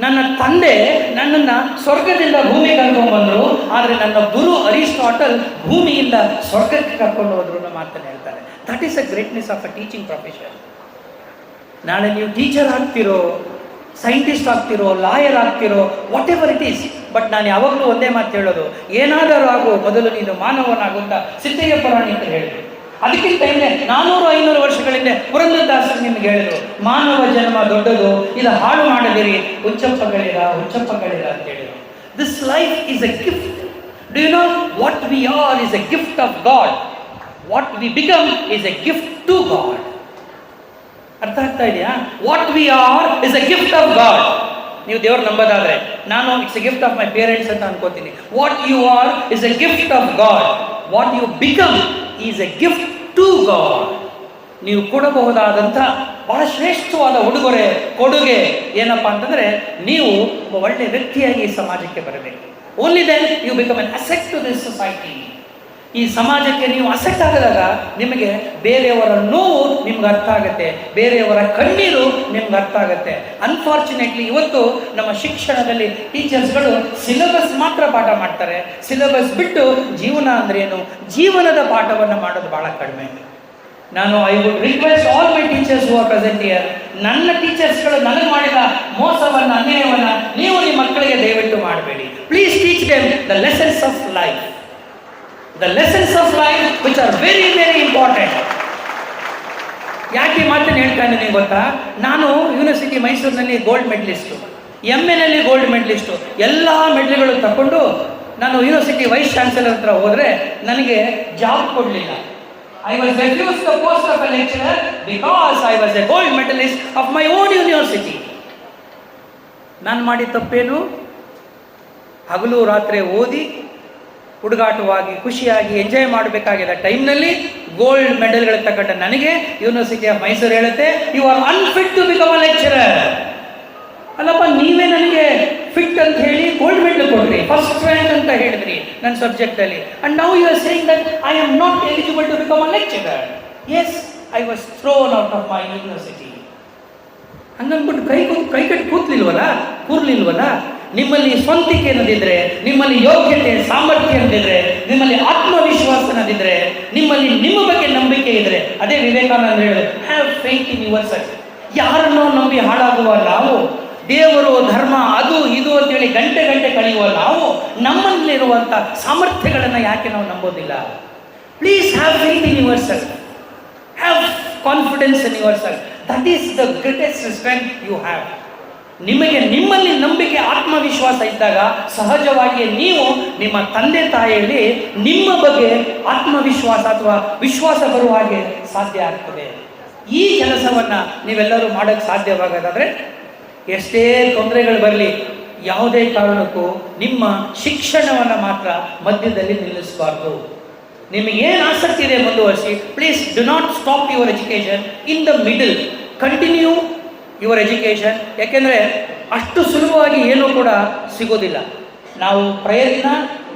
ನನ್ನ ತಂದೆ ನನ್ನನ್ನು ಸ್ವರ್ಗದಿಂದ ಭೂಮಿಗೆ ಕರ್ಕೊಂಡ್ಬಂದರು, ಆದರೆ ನನ್ನ ಗುರು ಅರಿಸ್ಟಾಟಲ್ ಭೂಮಿಯಿಂದ ಸ್ವರ್ಗಕ್ಕೆ ಕರ್ಕೊಂಡು ಹೋದ್ರು ಅನ್ನೋ ಮಾತನ್ನು ಹೇಳ್ತಾರೆ. That is a greatness of a teaching profession ನಾಳೆ ನೀವು ಟೀಚರ್ ಆಗ್ತಿರೋ ಸೈಂಟಿಸ್ಟ್ ಆಗ್ತಿರೋ, ಲಾಯರ್ ಆಗ್ತಿರೋ whatever it is but ನಾನು ಯಾವಾಗಲೂ ಒಂದೇ ಮಾತು ಹೇಳೋದು, ಏನಾದರೂ ಆಗೋ, ಮೊದಲು ನೀನು ಮಾನವನಾಗುತ್ತಾ ಸಿದ್ದಯ್ಯ ಪುರಾಣಿ ಅಂತ ಹೇಳಿದ್ರು. ಅದಕ್ಕಿಂತ ಹಿಂದೆ ನಾನೂರು ಐನೂರು ವರ್ಷಗಳಿಂದ ಪುರಂದರದಾಸರು ನಿಮ್ಗೆ ಹೇಳಿದ್ರು, ಮಾನವ ಜನ್ಮ ದೊಡ್ಡದು, ಇದು ಹಾಳು ಮಾಡದಿರಿ ಹುಚ್ಚಪ್ಪಗಳಿರ ಹುಚ್ಚಪ್ಪಗಳಿರ ಅಂತ ಹೇಳಿದ್ರು. This life is a gift do you know what we are is a gift of God what we become is a gift to God ಅರ್ಥ ಆಗ್ತಾ ಇದೆಯಾ? What we are is a gift of God ನೀವು ದೇವ್ರು ನಂಬೋದಾದ್ರೆ ನಾನು it's a gift of my parents ಅಂತ ಅನ್ಕೋತೀನಿ. What you are is a gift of God what you become is a gift to God ನೀವು ಕೊಡಬಹುದಾದಂಥ ಬಹಳ ಶ್ರೇಷ್ಠವಾದ ಉಡುಗೊರೆ, ಕೊಡುಗೆ ಏನಪ್ಪಾ ಅಂತಂದರೆ ನೀವು ಒಬ್ಬ ಒಳ್ಳೆಯ ವ್ಯಕ್ತಿಯಾಗಿ ಸಮಾಜಕ್ಕೆ ಬರಬೇಕು. Only then you become an asset to this society ಈ ಸಮಾಜಕ್ಕೆ ನೀವು ಅಸೆಕ್ಟ್ ಆಗದಾಗ ನಿಮಗೆ ಬೇರೆಯವರ ನೋವು ನಿಮ್ಗೆ ಅರ್ಥ ಆಗುತ್ತೆ. ಬೇರೆಯವರ ಕಣ್ಣೀರು ನಿಮ್ಗೆ ಅರ್ಥ ಆಗುತ್ತೆ. ಅನ್ಫಾರ್ಚುನೇಟ್ಲಿ ಇವತ್ತು ನಮ್ಮ ಶಿಕ್ಷಣದಲ್ಲಿ ಟೀಚರ್ಸ್ಗಳು ಸಿಲೆಬಸ್ ಮಾತ್ರ ಪಾಠ ಮಾಡ್ತಾರೆ. ಸಿಲೆಬಸ್ ಬಿಟ್ಟು ಜೀವನ ಅಂದ್ರೇನು ಜೀವನದ ಪಾಠವನ್ನು ಮಾಡೋದು ಭಾಳ ಕಡಿಮೆ. ನಾನು I would request all my teachers who are present here ನನ್ನ ಟೀಚರ್ಸ್ಗಳು ನನಗೆ ಮಾಡಿದ ಮೋಸವನ್ನು, ಅನ್ಯಾಯವನ್ನು ನೀವು ನಿಮ್ಮ ಮಕ್ಕಳಿಗೆ ದಯವಿಟ್ಟು ಮಾಡಬೇಡಿ. Please teach them the lessons of life. The lessons of life which are very very important ಯಾಕೆ ಮಾತನ್ನು ಹೇಳ್ತಾ ಇದ್ದೀನಿ ಗೊತ್ತಾ? ನಾನು ಯೂನಿವರ್ಸಿಟಿ ಮೈಸೂರಿನಲ್ಲಿ ಗೋಲ್ಡ್ ಮೆಡಲಿಸ್ಟು ಎಂ ಎನಲ್ಲಿ ಗೋಲ್ಡ್ ಮೆಡಲಿಸ್ಟು ಎಲ್ಲ ಮೆಡಲ್ಗಳು ತಗೊಂಡು ನಾನು ಯೂನಿವರ್ಸಿಟಿ ವೈಸ್ ಚಾನ್ಸಲರ್ ಹತ್ರ ಹೋದರೆ ನನಗೆ ಜಾಬ್ ಕೊಡಲಿಲ್ಲ. I was refuse the post of a lecturer because I was a gold medalist of my own university ನಾನು ಮಾಡಿದ ತಪ್ಪೇನು? ಹಗಲು ರಾತ್ರಿ ಓದಿ ಹುಡುಗಾಟವಾಗಿ, ಖುಷಿಯಾಗಿ ಎಂಜಾಯ್ ಮಾಡಬೇಕಾಗಿದ್ದ ಟೈಮ್ನಲ್ಲಿ ಗೋಲ್ಡ್ ಮೆಡಲ್ಗಳು ತಗೊಂಡ ನನಗೆ ಯೂನಿವರ್ಸಿಟಿ ಆಫ್ ಮೈಸೂರು ಹೇಳುತ್ತೆ you are unfit to become a lecturer ಅಲ್ಲಪ್ಪ, ನೀವೇ ನನಗೆ ಫಿಟ್ ಅಂತ ಹೇಳಿ ಗೋಲ್ಡ್ ಮೆಡಲ್ ಕೊಡ್ರಿ ಫಸ್ಟ್ ರ್ಯಾಂಕ್ ಅಂತ ಹೇಳಿದ್ರಿ ನನ್ನ ಸಬ್ಜೆಕ್ಟಲ್ಲಿ and now you are saying that I am not eligible to become a lecturer as I was thrown out of my university ಹಂಗನ್ಬಿಟ್ಟು ಕೈ ಕೈ ಕಟ್ಟಿ ಕೂತ್ಲಿಲ್ವಲ್ಲ? ಕೂರ್ಲಿಲ್ವಲ್ಲ? ನಿಮ್ಮಲ್ಲಿ ಸ್ವಂತಿಕೆ ಅನ್ನೋದಿದ್ರೆ, ನಿಮ್ಮಲ್ಲಿ ಯೋಗ್ಯತೆ, ಸಾಮರ್ಥ್ಯ ಅನ್ನೋದಿದ್ರೆ, ನಿಮ್ಮಲ್ಲಿ ಆತ್ಮವಿಶ್ವಾಸ ಅನ್ನೋದಿದ್ರೆ, ನಿಮ್ಮಲ್ಲಿ ನಿಮ್ಮ ಬಗ್ಗೆ ನಂಬಿಕೆ ಇದ್ರೆ, ಅದೇ ವಿವೇಕಾನಂದ ಹೇಳೋದು have faith in yourself ಯಾರನ್ನೋ ನಂಬಿ ಹಾಳಾಗುವ ನಾವು, ದೇವರು ಧರ್ಮ ಅದು, ಇದು ಅಂತೇಳಿ ಗಂಟೆ ಗಂಟೆ ಕಳೆಯುವ ನಾವು ನಮ್ಮಲ್ಲಿರುವಂಥ ಸಾಮರ್ಥ್ಯಗಳನ್ನು ಯಾಕೆ ನಾವು ನಂಬೋದಿಲ್ಲ? Please have faith in yourself have confidence in yourself that is the greatest strength you have ನಿಮಗೆ ನಿಮ್ಮಲ್ಲಿ ನಂಬಿಕೆ, ಆತ್ಮವಿಶ್ವಾಸ ಇದ್ದಾಗ ಸಹಜವಾಗಿ ನೀವು ನಿಮ್ಮ ತಂದೆ ತಾಯಿಯಲ್ಲಿ ನಿಮ್ಮ ಬಗ್ಗೆ ಆತ್ಮವಿಶ್ವಾಸ ಅಥವಾ ವಿಶ್ವಾಸ ಬರುವ ಹಾಗೆ ಸಾಧ್ಯ ಆಗ್ತದೆ. ಈ ಕೆಲಸವನ್ನು ನೀವೆಲ್ಲರೂ ಮಾಡೋಕ್ಕೆ ಸಾಧ್ಯವಾಗೋದಾದರೆ ಎಷ್ಟೇ ತೊಂದರೆಗಳು ಬರಲಿ, ಯಾವುದೇ ಕಾರಣಕ್ಕೂ ನಿಮ್ಮ ಶಿಕ್ಷಣವನ್ನು ಮಾತ್ರ ಮಧ್ಯದಲ್ಲಿ ನಿಲ್ಲಿಸಬಾರ್ದು. ನಿಮಗೇನು ಆಸಕ್ತಿ ಇದೆ ಮುಂದುವರಿಸಿ please do not stop your education in the middle continue your education. ಯಾಕೆಂದರೆ ಅಷ್ಟು ಸುಲಭವಾಗಿ ಏನೂ ಕೂಡ ಸಿಗೋದಿಲ್ಲ. ನಾವು ಪ್ರಯತ್ನ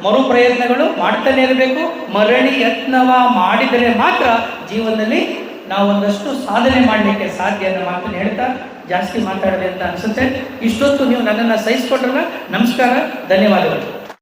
ಮರು ಪ್ರಯತ್ನಗಳು ಮಾಡ್ತಾನೆ ಇರಬೇಕು. ಮರಳಿ ಯತ್ನವ ಮಾಡಿದರೆ ಮಾತ್ರ ಜೀವನದಲ್ಲಿ ನಾವು ಒಂದಷ್ಟು ಸಾಧನೆ ಮಾಡಲಿಕ್ಕೆ ಸಾಧ್ಯ ಅನ್ನೋ ಮಾತನ್ನು ಹೇಳ್ತಾ ಜಾಸ್ತಿ ಮಾತಾಡಿದೆ ಅಂತ ಅನಿಸುತ್ತೆ. ಇಷ್ಟೊತ್ತು ನೀವು ನನ್ನನ್ನು ಸಹಿಸ್ಕೊಟ್ರಲ್ಲ ನಮಸ್ಕಾರ, ಧನ್ಯವಾದಗಳು.